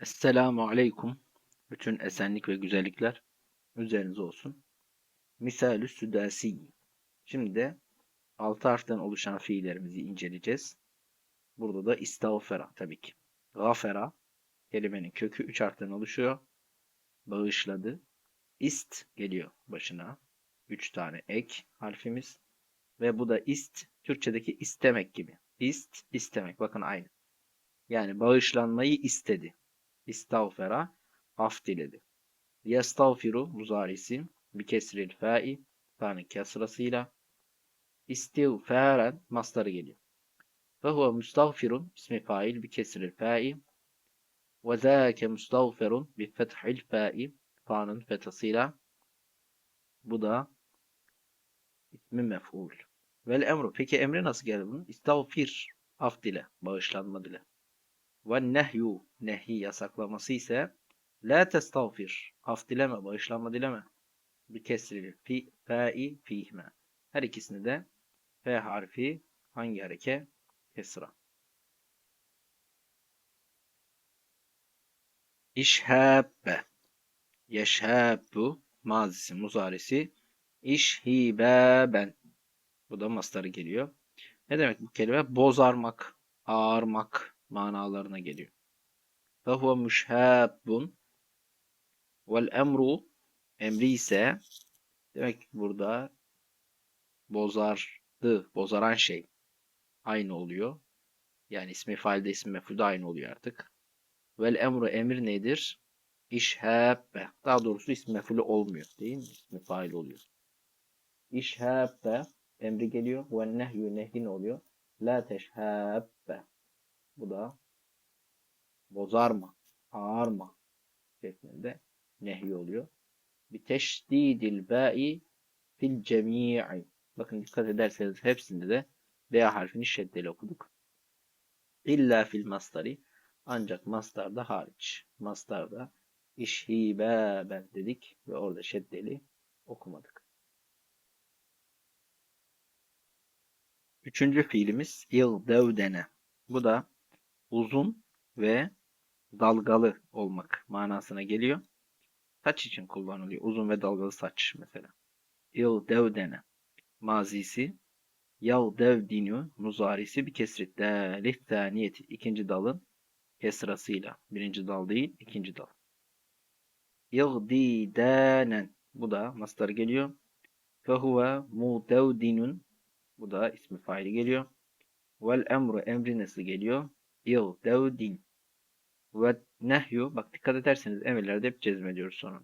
Esselamu Aleyküm. Bütün esenlik ve güzellikler üzerinize olsun. Misalü südasi. Şimdi de altı harften oluşan fiillerimizi inceleyeceğiz. Burada da istağfera tabii ki. Gafera kelimenin kökü üç harften oluşuyor. Bağışladı. İst geliyor başına. Üç tane ek harfimiz. Ve bu da ist Türkçedeki istemek gibi. İst, istemek. Bakın aynı. Yani bağışlanmayı istedi. İstağfera af diledi. Yestağfiru muzarisi bir kesril fa'i fa'nın kesrasıyla istiğfaren mastarı geliyor. Ve huve müstağfirun ismi fail bir kesril fa'i ve zâke müstağfirun bir fethil fa'i fa'nın fethasıyla bu da ismi mef'ul. Vel emru. Peki emre nasıl geldi bunun? İstağfir. Af dile. Bağışlanma dile. Ve nehyu nehi yasaklaması ise la testağfir. Af dileme bağışlanma dileme. Bir kesrili fi fa'i fihme. Her ikisini de f harfi hangi hareke? Kesra. İşhabbe yeşhabbu mazisi muzarisi. İşhibaben bu da mastarı geliyor. Ne demek bu kelime? Bozarmak, ağarmak, manalarına geliyor. Fehuve müşhabbun vel emru emri ise demek ki burada bozardı, bozaran şey aynı oluyor. Yani ismi failde ismi mefulde aynı oluyor artık. Vel emru emir nedir? İşhabbe. Daha doğrusu ismi mefulü olmuyor değil mi? İsmi fail oluyor. İşhabbe emri geliyor. Ve nehyü nehyin oluyor. La teşhabbe. Bu da bozarma, ağarma şeklinde nehy oluyor. Bir teşdidil ba'i fil cemi'i. Bakın dikkat ederseniz hepsinde de B harfini şeddeli okuduk. İlla fil mastari. Ancak mastarda hariç. Mastarda işhibaben dedik ve orada şeddeli okumadık. Üçüncü fiilimiz ildevdene. Bu da uzun ve dalgalı olmak manasına geliyor. Saç için kullanılıyor. Uzun ve dalgalı saç mesela. İl devdene mazisi yav devdinu muzarisi bir kesrit dalih taniyeti ikinci dalın kesrasıyla. Birinci dal değil, ikinci dal. Yagdidanen bu da mastar geliyor. Fehuve mudevdinun bu da ismi faili geliyor. Vel emru emri nasıl geliyor? İldevdin. Ve nehyu. Bak dikkat ederseniz emirlerde hep cezmediyoruz sonra.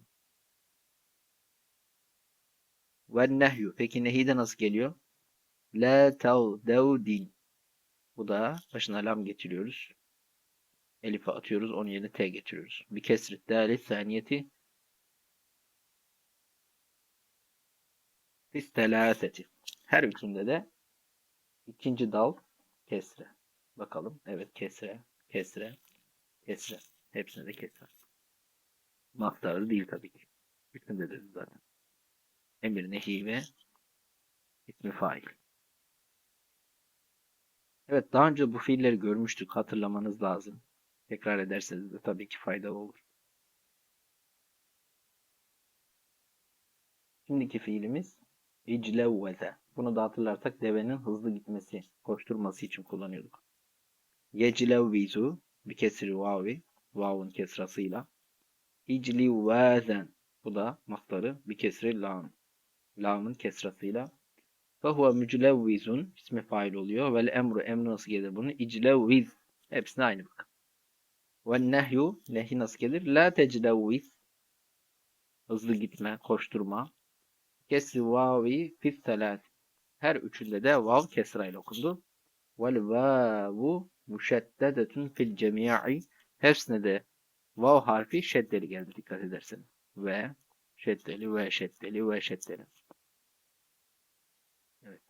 Ve nehyu. Peki nehide nasıl geliyor? La tavdevdin. Bu da başına lam getiriyoruz. Elif'e atıyoruz. Onun yerine T getiriyoruz. Bir kesrit değerli saniyeti Fistelâseti. Her üçünde de ikinci dal kesre. Bakalım. Evet kesre, kesre, kesre. Hepsinde de kesre. Mastarlı değil tabii ki. Üçünde de zaten. Emir nehi ve ismi fail. Evet daha önce bu fiilleri görmüştük. Hatırlamanız lazım. Tekrar ederseniz de tabii ki faydalı olur. Şimdiki fiilimiz iclevveze. Bunu da hatırlarsak devenin hızlı gitmesi, koşturması için kullanıyorduk. Yeclevvizu bir kesri vavi, vavun kesrasıyla. İclivvazen bu da mastarı bir kesri lam. Lamın kesrasıyla. Fehuve müclevvizun ismi fail oluyor. Vel emru emru nasıl gelir bunu? İclevviz. Hepsine aynı bakın. Ve nehyu nehi nasıl gelir? La teclevviz. Hızlı gitme, koşturma. Kesri vavi telat. Her üçünde de vav kesra ile okundu. Vel vavu müşeddedetun fil cemi'i. Hepsine de vav harfi şeddeli geldi dikkat ederseniz. Ve şeddeli ve şeddeli ve şeddeli. Evet.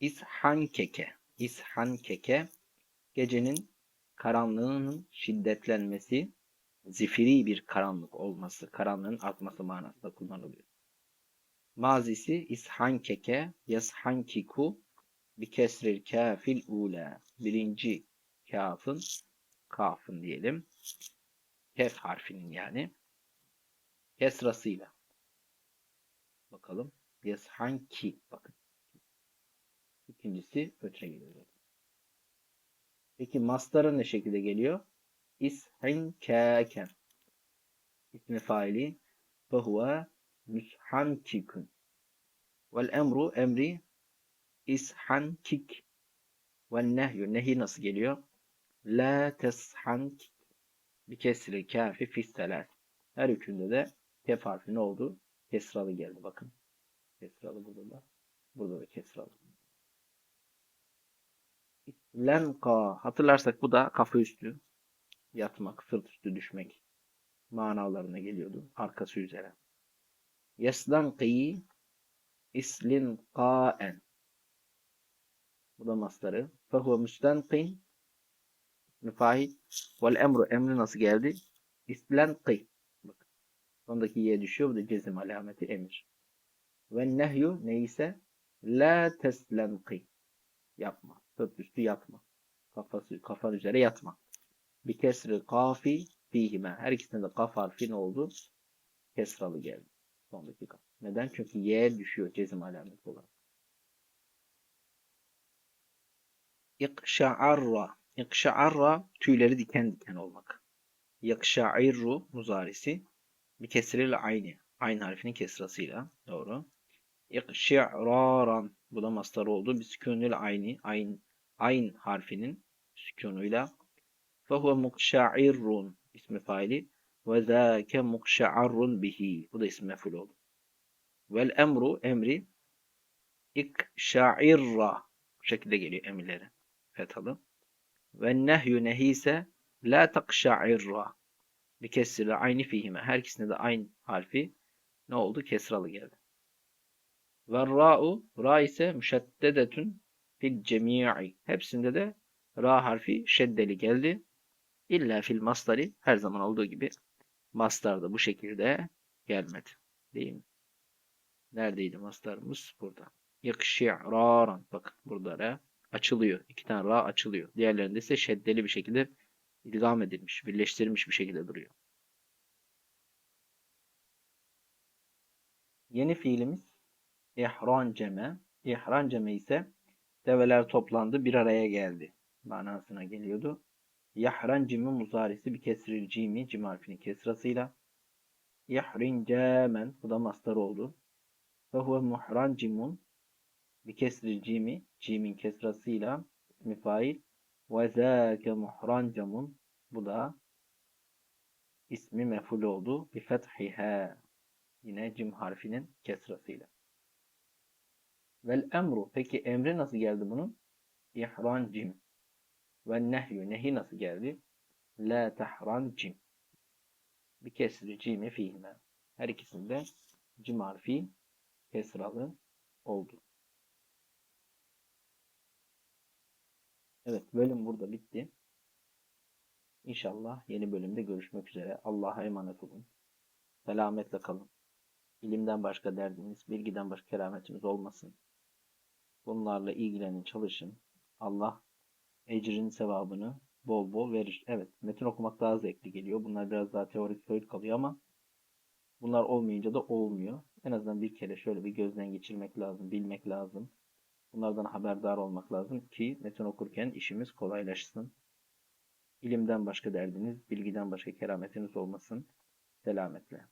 İshan keke. İshan keke gecenin karanlığının şiddetlenmesi, zifiri bir karanlık olması, karanlığın artması manasında kullanılıyor. Mazisi ishankeke, yashankiku bi kesril kafil ula. Birinci kafın, kafın diyelim. Kef harfinin yani. Kesrasıyla. Bakalım. Yeshanki. Bakın. İkincisi ötre geliyor. Peki mastarı ne şekilde geliyor? İshinkâken. İsmi faili. Fehuve müshankikun. Vel emru emri ishankik. Vel nehyü nehi nasıl geliyor? La teshankik. Bir kesri kafi fisseler. Her üçünde de kef harfi ne oldu? Kesralı geldi bakın. Kesralı burada da. Burada da kesralı. Lenka. Hatırlarsak bu da kafa üstü. Yatmak, sırt üstü düşmek manalarına geliyordu. Arkası üzere. Yeslanqi islinqaen. Bu da mastarı. Fehuve müstenqin müfahit. Vel emru emri nasıl geldi? İslenqi. Bakın. Sondaki ye düşüyor. Bu da cezim alameti emir. Ve nehyu neyse la teslenqi. Yapma. Sırt üstü yatma. Kafası, kafan üzere yatma. Bir kesri kafi fihime. Her ikisinde de kaf harfi oldu? Kesralı geldi. Sondaki kaf. Neden? Çünkü y düşüyor cezim alameti olarak. İkşa'arra. İkşa'arra tüyleri diken diken olmak. Yakşa'irru muzarisi. Bir kesriyle aynı. Aynı harfinin kesrasıyla. Doğru. İkşi'raran. Bu da mastar oldu. Bir sükunuyla aynı. Ayn, ayn harfinin sükunuyla. Fehuve mukşa'irrun. ismi faili. Ve zâke mukşa'arrun bihi. Bu da ismi meful oldu. Vel emru emri ikşa'irra. Bu şekilde geliyor emirleri. Fethalı. Ve nehyü nehi ise la takşa'irra. Bir kesriyle aynı fihime. Her ikisinde de aynı harfi ne oldu? Kesralı geldi. Ve ra'u ra ise müşeddedetün fil cemi'i. Hepsinde de ra harfi şeddeli geldi. İlla fil mastari her zaman olduğu gibi mastarda bu şekilde gelmedi. Değil mi? Neredeydi mastarımız? Burada. Yakşi'raran. Bakın burada ra açılıyor. İki tane ra açılıyor. Diğerlerinde ise şeddeli bir şekilde ilgam edilmiş, birleştirilmiş bir şekilde duruyor. Yeni fiilimiz ihranceme. İhranceme ise develer toplandı bir araya geldi. Manasına geliyordu. Yahrancimi muzarisi bir kesril cimi cim harfinin kesrasıyla. Yahrincemen bu da mastar oldu. Ve huve muhrancimun bir kesril cimi cimin kesrasıyla ismi fail. Ve zâke muhrancamun bu da ismi meful oldu. Bi fethiha yine cim harfinin kesrasıyla. Vel emru. Peki emri nasıl geldi bunun? İhran cim. Ve nehyü. Nehi nasıl geldi? La tahran cim. Bir kesri cimi fiilme. Her ikisinde cim harfi kesralı oldu. Evet bölüm burada bitti. İnşallah yeni bölümde görüşmek üzere. Allah'a emanet olun. Selametle kalın. İlimden başka derdiniz, bilgiden başka kerametimiz olmasın. Bunlarla ilgilenin, çalışın. Allah ecrin sevabını bol bol verir. Evet, metin okumak daha zevkli geliyor. Bunlar biraz daha teorik soyut kalıyor ama bunlar olmayınca da olmuyor. En azından bir kere şöyle bir gözden geçirmek lazım, bilmek lazım. Bunlardan haberdar olmak lazım ki metin okurken işimiz kolaylaşsın. İlimden başka derdiniz, bilgiden başka kerametiniz olmasın. Selametle.